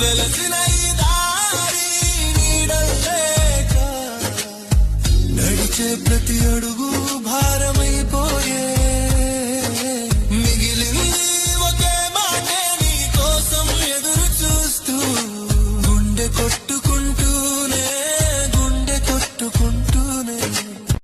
వెలసిన ఈ దారి ప్రతి అడుగు భారమైపోయే. మిగిలింది ఒకే మాటే కోసం ఎదురు చూస్తూ గుండె కొట్టుకుంటూనే గుండె కొట్టుకుంటూ